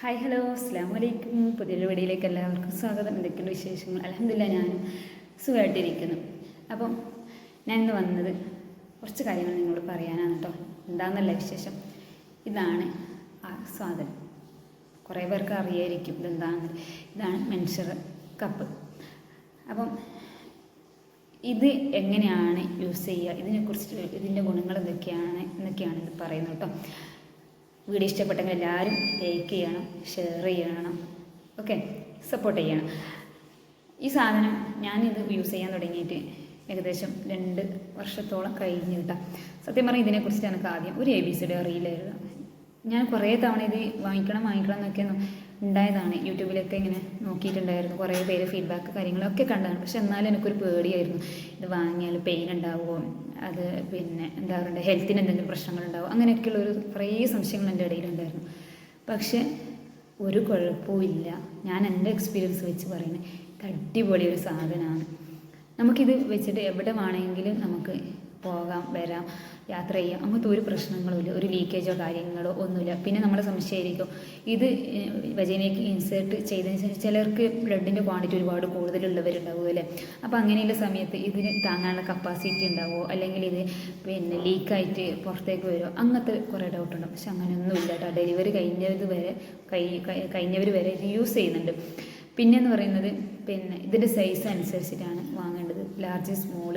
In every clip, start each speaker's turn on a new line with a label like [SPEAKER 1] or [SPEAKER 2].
[SPEAKER 1] Hi hello അസ്സാം വലൈക്കും പുതിയൊരു വീഡിയോയിലേക്ക് എല്ലാവർക്കും സ്വാഗതം. എന്തൊക്കെയുണ്ട് വിശേഷങ്ങൾ? അലഹമില്ല ഞാനും സുഖമായിട്ടിരിക്കുന്നു അപ്പം ഞാൻ ഇന്ന് വന്നത് കുറച്ച് കാര്യങ്ങൾ നിങ്ങളോട് പറയാനാണ് കേട്ടോ എന്താണെന്നല്ല വിശേഷം? ഇതാണ് ആ സാധനം. കുറേ പേർക്ക് അറിയായിരിക്കും ഇതെന്താണ് ഇതാണ് മെൻഷർ കപ്പ്. അപ്പം ഇത് എങ്ങനെയാണ് യൂസ് ചെയ്യുക? ഇതിനെക്കുറിച്ച് ഇതിന്റെ ഗുണങ്ങൾ എന്തൊക്കെയാണ് എന്നൊക്കെയാണ് ഇത് പറയുന്നത് കേട്ടോ വീഡിയോ ഇഷ്ടപ്പെട്ടെങ്കിൽ എല്ലാവരും ലൈക്ക് ചെയ്യണം ഷെയർ ചെയ്യണം ഓക്കെ സപ്പോർട്ട് ചെയ്യണം. ഈ സാധനം ഞാനിത് യൂസ് ചെയ്യാൻ തുടങ്ങിയിട്ട് ഏകദേശം രണ്ട് വർഷത്തോളം കഴിഞ്ഞു കേട്ടോ. സത്യം പറഞ്ഞാൽ ഇതിനെക്കുറിച്ച് എനിക്ക് ആദ്യം ഒരു എ ബി സിയുടെ അറിയില്ലായിരുന്നു. ഞാൻ കുറേ തവണ ഇത് വാങ്ങിക്കണം വാങ്ങിക്കണം എന്നൊക്കെ നോ- ഉണ്ടായതാണ്. യൂട്യൂബിലൊക്കെ ഇങ്ങനെ നോക്കിയിട്ടുണ്ടായിരുന്നു. കുറേ പേര് ഫീഡ്ബാക്ക് കാര്യങ്ങളൊക്കെ കണ്ടതാണ് പക്ഷെ എന്നാലും എനിക്കൊരു പേടിയായിരുന്നു. ഇത് വാങ്ങിയാൽ പെയിൻ ഉണ്ടാവുമോ? അത് പിന്നെ എന്താ പറയുക ഹെൽത്തിന് എന്തെങ്കിലും പ്രശ്നങ്ങളുണ്ടാവും അങ്ങനെയൊക്കെയുള്ള ഒരു കുറേ സംശയങ്ങൾ എന്റെ ഇടയിലുണ്ടായിരുന്നു. പക്ഷെ ഒരു കുഴപ്പവും ഞാൻ എന്റെ എക്സ്പീരിയൻസ് വെച്ച് പറയുന്നത്. അടിപൊളി ഒരു സാധനമാണ്. നമുക്കിത് വെച്ചിട്ട് എവിടെ വേണമെങ്കിലും നമുക്ക് പോകാം വരാം യാത്ര ചെയ്യാം. അങ്ങനത്തെ ഒരു പ്രശ്നങ്ങളുമില്ല. ഒരു ലീക്കേജോ കാര്യങ്ങളോ ഒന്നുമില്ല. പിന്നെ നമ്മളെ സംശയമായിരിക്കും ഇത് വജനയ്ക്ക് ഇൻസേർട്ട് ചെയ്തതിന് ശേഷം ചിലർക്ക് ബ്ലഡിന്റെ ക്വാണ്ടിറ്റി ഒരുപാട് കൂടുതലുള്ളവരുണ്ടാവും അല്ലേ? അപ്പോൾ അങ്ങനെയുള്ള സമയത്ത് ഇതിന് താങ്ങാനുള്ള കപ്പാസിറ്റി ഉണ്ടാവുമോ അല്ലെങ്കിൽ ഇത് പിന്നെ ലീക്കായിട്ട് പുറത്തേക്ക് വരുമോ അങ്ങനത്തെ കുറേ ഡൗട്ട് ഉണ്ടാവും പക്ഷെ അങ്ങനെയൊന്നും ഇല്ല കേട്ടോ. ഡെലിവറി കഴിഞ്ഞത് വരെ കഴിഞ്ഞവർ വരെ ഇത് യൂസ് ചെയ്യുന്നുണ്ട്. പിന്നെന്ന് പറയുന്നത് പിന്നെ ഇതിന്റെ സൈസ് അനുസരിച്ചിട്ടാണ് വാങ്ങേണ്ടത്. ലാർജ് സ്മോൾ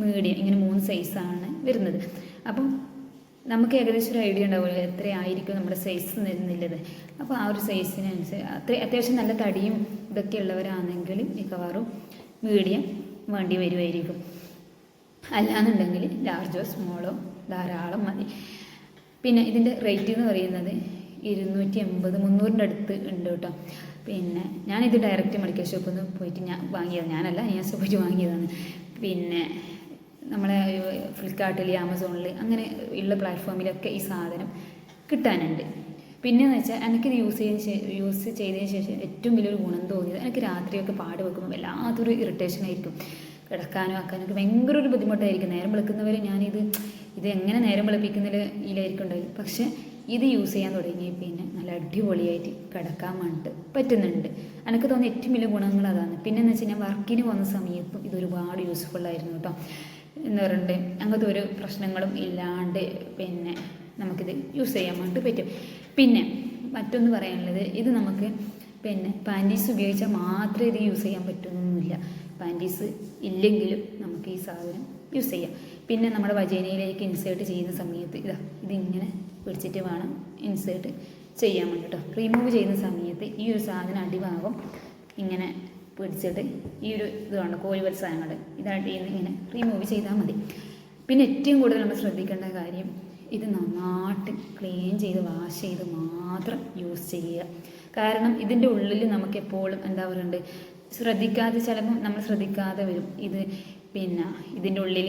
[SPEAKER 1] മീഡിയം ഇങ്ങനെ മൂന്ന് സൈസാണ് വരുന്നത്. അപ്പം നമുക്ക് ഏകദേശം ഒരു ഐഡിയ ഉണ്ടാവുമല്ലോ എത്രയായിരിക്കും നമ്മുടെ സൈസ് വരുന്നില്ലത് അപ്പോൾ ആ ഒരു സൈസിനനുസരിച്ച് അത്ര അത്യാവശ്യം നല്ല തടിയും ഇതൊക്കെ ഉള്ളവരാണെങ്കിൽ മിക്കവാറും മീഡിയം വേണ്ടി വരുമായിരിക്കും അല്ലാന്നുണ്ടെങ്കിൽ ലാർജോ സ്മോളോ ധാരാളം മതി. പിന്നെ ഇതിന്റെ റേറ്റ് എന്ന് പറയുന്നത് ഇരുന്നൂറ്റി എൺപത് മുന്നൂറിന്റെ അടുത്ത് ഉണ്ട് കേട്ടോ പിന്നെ ഞാനിത് ഡയറക്റ്റ് മെഡിക്കൽ ഷോപ്പിൽ നിന്ന് പോയിട്ട് ഞാൻ വാങ്ങിയത്. ഞാനല്ല ഞാൻ പോയിട്ട് വാങ്ങിയതാണ്. പിന്നെ നമ്മളെ ഫ്ലിപ്കാർട്ടിൽ ആമസോണിൽ അങ്ങനെ ഉള്ള പ്ലാറ്റ്ഫോമിലൊക്കെ ഈ സാധനം കിട്ടാനുണ്ട്. പിന്നെയെന്ന് വെച്ചാൽ എനിക്കിത് യൂസ് ചെയ്തതിന് യൂസ് ചെയ്തതിന് ശേഷം ഏറ്റവും വലിയൊരു ഗുണം തോന്നിയത് എനിക്ക് രാത്രിയൊക്കെ പാട് വെക്കുമ്പോൾ വല്ലാത്തൊരു ഇറിറ്റേഷൻ ആയിരിക്കും. കിടക്കാനും ആക്കാനും ഒക്കെ ഭയങ്കര ഒരു ബുദ്ധിമുട്ടായിരിക്കും. നേരം വെളുക്കുന്നവരെ ഞാനിത് ഇത് എങ്ങനെ നേരം വെളുപ്പിക്കുന്നതിൽ ഇതിലായിരിക്കും ഉണ്ടായിരുന്നു പക്ഷേ ഇത് യൂസ് ചെയ്യാൻ തുടങ്ങി. പിന്നെ നല്ല അടിപൊളിയായിട്ട് കിടക്കാൻ വേണ്ടിയിട്ട് പറ്റുന്നുണ്ട്. എനിക്ക് തോന്നിയ ഏറ്റവും വലിയ ഗുണങ്ങൾ അതാണ്. പിന്നെ എന്ന് വെച്ചാൽ ഞാൻ വർക്കിന് പോകുന്ന സമയത്തും ഇത് ഒരുപാട് യൂസ്ഫുൾ ആയിരുന്നു കേട്ടോ. എന്ന് പറയുന്നത് അങ്ങനത്തെ ഒരു പ്രശ്നങ്ങളും ഇല്ലാണ്ട് പിന്നെ നമുക്കിത് യൂസ് ചെയ്യാൻ വേണ്ടി പറ്റും. പിന്നെ മറ്റൊന്ന് പറയാനുള്ളത് ഇത് നമുക്ക് പിന്നെ പാന്റീസ് ഉപയോഗിച്ചാൽ മാത്രമേ ഇത് യൂസ് ചെയ്യാൻ പറ്റുന്നൊന്നുമില്ല പാന്റീസ് ഇല്ലെങ്കിലും നമുക്ക് ഈ സാധനം യൂസ് ചെയ്യാം. പിന്നെ നമ്മുടെ വജേനയിലേക്ക് ഇൻസേർട്ട് ചെയ്യുന്ന സമയത്ത് ഇതാ ഇതിങ്ങനെ പിടിച്ചിട്ട് വേണം ഇൻസേർട്ട് ചെയ്യാൻ വേണ്ടിട്ടോ. റിമൂവ് ചെയ്യുന്ന സമയത്ത് ഈ ഒരു സാധനം അടിഭാഗം ഇങ്ങനെ പിടിച്ചിട്ട് ഈ ഒരു ഇത് വേണ്ട കോഴിവൽ സാധനങ്ങൾ ഇതായിട്ട് ചെയ്യുന്ന ഇങ്ങനെ റിമൂവ് ചെയ്താൽ മതി. പിന്നെ ഏറ്റവും കൂടുതൽ നമ്മൾ ശ്രദ്ധിക്കേണ്ട കാര്യം ഇത് നന്നായിട്ട് ക്ലീൻ ചെയ്ത് വാഷ് ചെയ്ത് മാത്രം യൂസ് ചെയ്യുക. കാരണം ഇതിന്റെ ഉള്ളിൽ നമുക്ക് എപ്പോഴും എന്താ പറയുക ശ്രദ്ധിക്കാതെ ചിലപ്പം നമ്മൾ ശ്രദ്ധിക്കാതെ വരും. ഇത് പിന്നെ ഇതിന്റെ ഉള്ളിൽ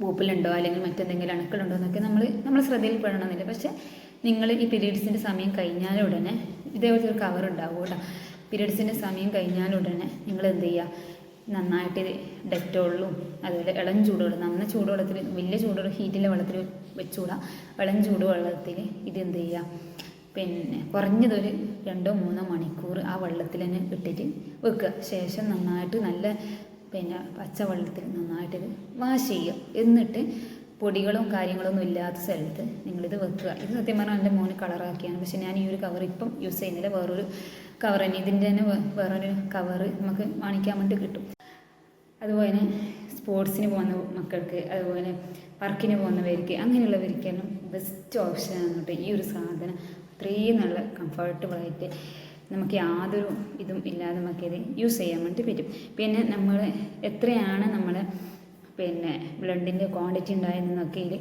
[SPEAKER 1] പൂപ്പിലുണ്ടോ അല്ലെങ്കിൽ മറ്റെന്തെങ്കിലും അണുക്കളുണ്ടോ എന്നൊക്കെ നമ്മൾ നമ്മൾ ശ്രദ്ധയിൽപ്പെടണമെന്നില്ല പക്ഷേ നിങ്ങൾ ഈ പീരീഡ്സിന്റെ സമയം കഴിഞ്ഞാൽ ഉടനെ ഇതേപോലത്തെ ഒരു കവർ ഉണ്ടാവും കേട്ടോ. പീരീഡ്സിന്റെ സമയം കഴിഞ്ഞാൽ ഉടനെ നിങ്ങൾ എന്ത് ചെയ്യുക? നന്നായിട്ട് ഡെറ്റോളും അതുപോലെ ഇളം ചൂടുവെള്ളം നന്ന ചൂടുവെള്ളത്തിൽ വലിയ ചൂടുവെള്ളം ഹീറ്റിലെ വെള്ളത്തിൽ വെച്ചുകൂടാ. ഇളം ചൂടുവെള്ളത്തിൽ ഇത് എന്ത് ചെയ്യുക? പിന്നെ കുറഞ്ഞതൊരു രണ്ടോ മൂന്നോ മണിക്കൂർ ആ വെള്ളത്തിൽ തന്നെ ഇട്ടിട്ട് വെക്കുക. ശേഷം നന്നായിട്ട് നല്ല പിന്നെ പച്ചവെള്ളത്തിൽ നന്നായിട്ട് വാഷ് ചെയ്യുക. എന്നിട്ട് പൊടികളും കാര്യങ്ങളൊന്നും ഇല്ലാത്ത സ്ഥലത്ത് നിങ്ങളിത് വെക്കുക. ഇത് സത്യം പറഞ്ഞാൽ എന്റെ മോന് കളറാക്കിയാണ്. പക്ഷെ ഞാൻ ഈ ഒരു കവർ ഇപ്പം യൂസ് ചെയ്യുന്നില്ല. വേറൊരു കവർ തന്നെ. ഇതിന്റെ തന്നെ വേറൊരു കവർ നമുക്ക് വാങ്ങിക്കാൻ വേണ്ടി കിട്ടും. അതുപോലെ തന്നെ സ്പോർട്സിന് പോകുന്ന മക്കൾക്ക് അതുപോലെ വർക്കിന് പോകുന്നവർക്ക് അങ്ങനെയുള്ളവർക്കെല്ലാം ബെസ്റ്റ് ഓപ്ഷനാണ് കേട്ടോ ഈ ഒരു സാധനം. അത്രയും നല്ല കംഫർട്ടബിളായിട്ട് നമുക്ക് യാതൊരു ഇതും ഇല്ലാതെ നമുക്കിത് യൂസ് ചെയ്യാൻ വേണ്ടി പറ്റും. പിന്നെ നമ്മൾ എത്രയാണ് നമ്മൾ പിന്നെ ബ്ലഡിന്റെ ക്വാണ്ടിറ്റി ഉണ്ടായതെന്നൊക്കെ ഇതിൽ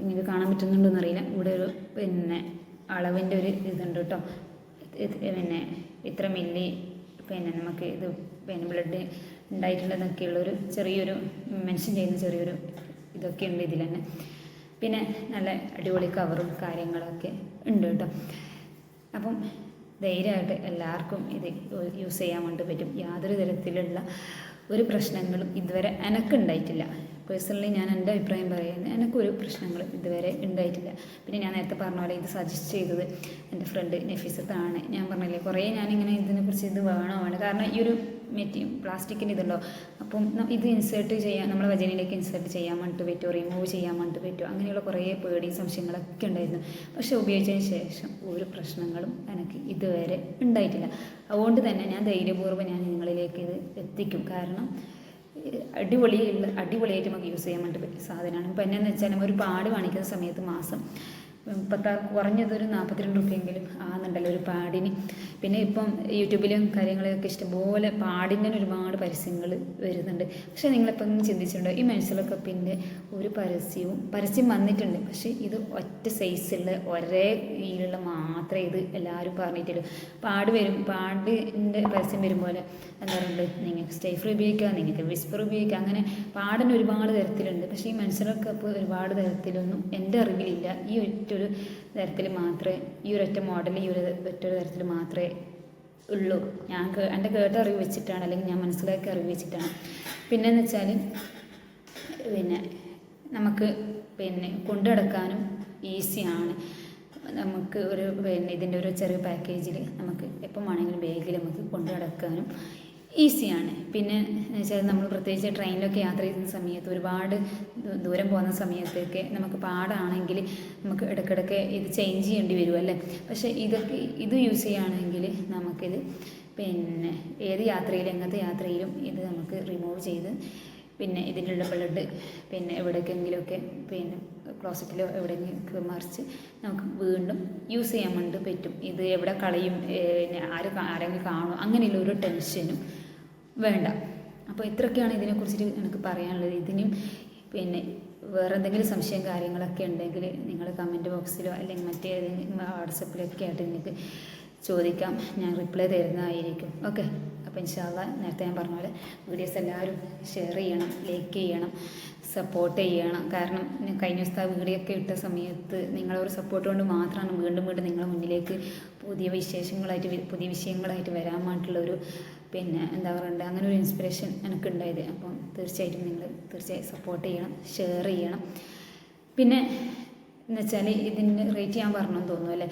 [SPEAKER 1] നിങ്ങൾക്ക് കാണാൻ പറ്റുന്നുണ്ടോ എന്നറിയില്ല. ഇവിടെ ഒരു പിന്നെ അളവിന്റെ ഒരു ഇതുണ്ട് കേട്ടോ. പിന്നെ ഇത്ര മില്ലി പിന്നെ നമുക്ക് ഇത് പിന്നെ ബ്ലഡ് ഉണ്ടായിട്ടുള്ളതൊക്കെയുള്ളൊരു ചെറിയൊരു മെൻഷൻ ചെയ്യുന്ന ചെറിയൊരു ഇതൊക്കെ ഉണ്ട് ഇതിൽ തന്നെ പിന്നെ നല്ല അടിപൊളി കവറും കാര്യങ്ങളൊക്കെ ഉണ്ട് കേട്ടോ. അപ്പം ധൈര്യമായിട്ട് എല്ലാവർക്കും ഇത് യൂസ് ചെയ്യാൻ വേണ്ടി പറ്റും. യാതൊരു തരത്തിലുള്ള ഒരു പ്രശ്നങ്ങളും ഇതുവരെ എനക്കുണ്ടായിട്ടില്ല. പേഴ്സണലി ഞാൻ എന്റെ അഭിപ്രായം പറയുന്നത് എനിക്കൊരു പ്രശ്നങ്ങൾ ഇതുവരെ ഉണ്ടായിട്ടില്ല. പിന്നെ ഞാൻ നേരത്തെ പറഞ്ഞ പോലെ ഇത് സജസ്റ്റ് ചെയ്തത് എന്റെ ഫ്രണ്ട് നഫീസത്താണ്. ഞാൻ പറഞ്ഞില്ലേ കുറേ ഞാനിങ്ങനെ ഇതിനെക്കുറിച്ച് ഇത് വേണോ വേണം കാരണം ഈ ഒരു മെറ്റി പ്ലാസ്റ്റിക്കിന്റെ ഇതുണ്ടോ അപ്പം ഇത് ഇൻസേർട്ട് ചെയ്യാൻ നമ്മളെ വജനയിലേക്ക് ഇൻസേർട്ട് ചെയ്യാൻ വേണ്ടിയിട്ട് പറ്റുമോ റിമൂവ് ചെയ്യാൻ വേണ്ടിയിട്ട് പറ്റുമോ അങ്ങനെയുള്ള കുറേ പേടിയും സംശയങ്ങളൊക്കെ ഉണ്ടായിരുന്നു. പക്ഷേ ഉപയോഗിച്ചതിന് ശേഷം ഒരു പ്രശ്നങ്ങളും എനിക്ക് ഇതുവരെ ഉണ്ടായിട്ടില്ല. അതുകൊണ്ട് തന്നെ ഞാൻ ധൈര്യപൂർവം ഞാൻ നിങ്ങളിലേക്ക് ഇത് എത്തിക്കും. കാരണം അടിപൊളിയുള്ള അടിപൊളിയായിട്ട് നമുക്ക് യൂസ് ചെയ്യാൻ വേണ്ടി പറ്റിയ സാധനമാണ്. ഇപ്പം എന്നാന്ന് വെച്ചാൽ ഒരു പാട് കാണിക്കുന്ന സമയത്ത് മാസം മുപ്പത്താറ് കുറഞ്ഞതൊരു നാൽപ്പത്തിരണ്ട് റുപ്യെങ്കിലും ആകുന്നുണ്ടല്ലോ ഒരു പാടിന്. പിന്നെ ഇപ്പം യൂട്യൂബിലും കാര്യങ്ങളൊക്കെ ഇഷ്ടംപോലെ പാടിങ്ങനെ ഒരുപാട് പരസ്യങ്ങൾ വരുന്നുണ്ട്. പക്ഷേ നിങ്ങളിപ്പം ചിന്തിച്ചിട്ടുണ്ടോ? ഈ മനസ്സിലൊക്കെ പിന്നെ ഒരു പരസ്യവും പരസ്യം വന്നിട്ടുണ്ട്. പക്ഷേ ഇത് ഒറ്റ സൈസുള്ള ഒരേ രീതിയിലുള്ള മാത്രമേ ഇത് എല്ലാവരും പറഞ്ഞിട്ടുള്ളൂ. പാട് വരും പാടിന്റെ പരസ്യം വരും പോലെ എന്താ പറയുക നിങ്ങൾക്ക് സ്റ്റേഫർ ഉപയോഗിക്കാം നിങ്ങൾക്ക് വിസ്പർ ഉപയോഗിക്കാം. അങ്ങനെ പാടിന് ഒരുപാട് തരത്തിലുണ്ട്. പക്ഷേ ഈ മനസ്സിലൊക്കെ ഇപ്പോൾ ഒരുപാട് തരത്തിലൊന്നും എന്റെ അറിവിലില്ല. ഈ ഒറ്റൊരു തരത്തിൽ മാത്രമേ ഈ ഒരൊറ്റ മോഡൽ ഈ ഒരു ഒറ്റൊരു തരത്തിൽ മാത്രമേ ഉള്ളൂ. ഞാൻ എന്റെ കേട്ട അറിവ് വെച്ചിട്ടാണ് അല്ലെങ്കിൽ ഞാൻ മനസ്സിലാക്കിയ അറിവ് വെച്ചിട്ടാണ്. പിന്നെന്ന് വെച്ചാൽ പിന്നെ നമുക്ക് പിന്നെ കൊണ്ടു നടക്കാനും ഈസിയാണ് നമുക്ക് ഒരു പിന്നെ ഇതിന്റെ ഒരു ചെറിയ പാക്കേജിൽ നമുക്ക് എപ്പം വേണമെങ്കിലും ബാഗിൽ നമുക്ക് കൊണ്ടു നടക്കാനും ഈസിയാണ്. പിന്നെ വെച്ചാൽ നമ്മൾ പ്രത്യേകിച്ച് ട്രെയിനിലൊക്കെ യാത്ര ചെയ്യുന്ന സമയത്ത് ഒരുപാട് ദൂരം പോകുന്ന സമയത്തൊക്കെ നമുക്ക് പാടാണെങ്കിൽ നമുക്ക് ഇടയ്ക്കിടയ്ക്ക് ഇത് ചേഞ്ച് ചെയ്യേണ്ടി വരും അല്ലേ? പക്ഷേ ഇതൊക്കെ ഇത് യൂസ് ചെയ്യുകയാണെങ്കിൽ നമുക്കിത് പിന്നെ ഏത് യാത്രയിലും എങ്ങനത്തെ യാത്രയിലും ഇത് നമുക്ക് റിമൂവ് ചെയ്ത് പിന്നെ ഇതിനുള്ള ബ്ലഡ് പിന്നെ എവിടേക്കെങ്കിലുമൊക്കെ പിന്നെ ക്ലോസറ്റിലോ എവിടെയെങ്കിലും മറിച്ച് നമുക്ക് വീണ്ടും യൂസ് ചെയ്യാൻ വേണ്ടി പറ്റും. ഇത് എവിടെ കളയും പിന്നെ ആര് ആരെങ്കിലും കാണും അങ്ങനെയുള്ള ഒരു ടെൻഷനും വേണ്ട. അപ്പോൾ ഇത്രയൊക്കെയാണ് ഇതിനെക്കുറിച്ചിട്ട് എനിക്ക് പറയാനുള്ളത്. ഇതിനും പിന്നെ വേറെ എന്തെങ്കിലും സംശയം കാര്യങ്ങളൊക്കെ ഉണ്ടെങ്കിൽ നിങ്ങൾ കമന്റ് ബോക്സിലോ അല്ലെങ്കിൽ മറ്റേതെങ്കിലും വാട്സപ്പിലൊക്കെ ആയിട്ട് നിങ്ങൾക്ക് ചോദിക്കാം. ഞാൻ റിപ്ലൈ തരുന്നതായിരിക്കും. ഓക്കെ അപ്പോൾ ഇൻഷാല്ല നേരത്തെ ഞാൻ പറഞ്ഞ പോലെ വീഡിയോസ് എല്ലാവരും ഷെയർ ചെയ്യണം ലൈക്ക് ചെയ്യണം സപ്പോർട്ട് ചെയ്യണം. കാരണം കഴിഞ്ഞ ദിവസത്തെ വീഡിയോ ഒക്കെ ഇട്ട സമയത്ത് നിങ്ങളെ ഒരു സപ്പോർട്ട് കൊണ്ട് മാത്രമാണ് വീണ്ടും വീണ്ടും നിങ്ങളുടെ മുന്നിലേക്ക് പുതിയ വിശേഷങ്ങളായിട്ട് പുതിയ വിഷയങ്ങളായിട്ട് വരാൻ വേണ്ടിയിട്ടുള്ള ഒരു പിന്നെ എന്താ പറയുക അങ്ങനെ ഒരു ഇൻസ്പിറേഷൻ എനിക്കുണ്ടായത്. അപ്പം തീർച്ചയായിട്ടും നിങ്ങൾ തീർച്ചയായും സപ്പോർട്ട് ചെയ്യണം ഷെയർ ചെയ്യണം. പിന്നെ എന്ന് വെച്ചാൽ ഇതിന്റെ റേറ്റ് ഞാൻ പറഞ്ഞെന്ന് തോന്നുന്നു അല്ലേ?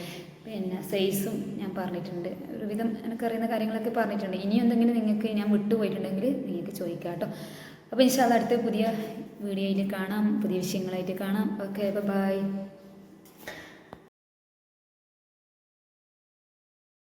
[SPEAKER 1] പിന്നെ സൈസും ഞാൻ പറഞ്ഞിട്ടുണ്ട്. ഒരുവിധം എനിക്കറിയുന്ന കാര്യങ്ങളൊക്കെ പറഞ്ഞിട്ടുണ്ട്. ഇനി എന്തെങ്കിലും നിങ്ങൾക്ക് ഞാൻ വിട്ടുപോയിട്ടുണ്ടെങ്കിൽ നിങ്ങൾക്ക് ചോദിക്കാം കേട്ടോ. അപ്പോൾ ഇൻഷാല്ല അടുത്ത പുതിയ വീഡിയോയിൽ കാണാം പുതിയ വിഷയങ്ങളായിട്ട് കാണാം. Okay bye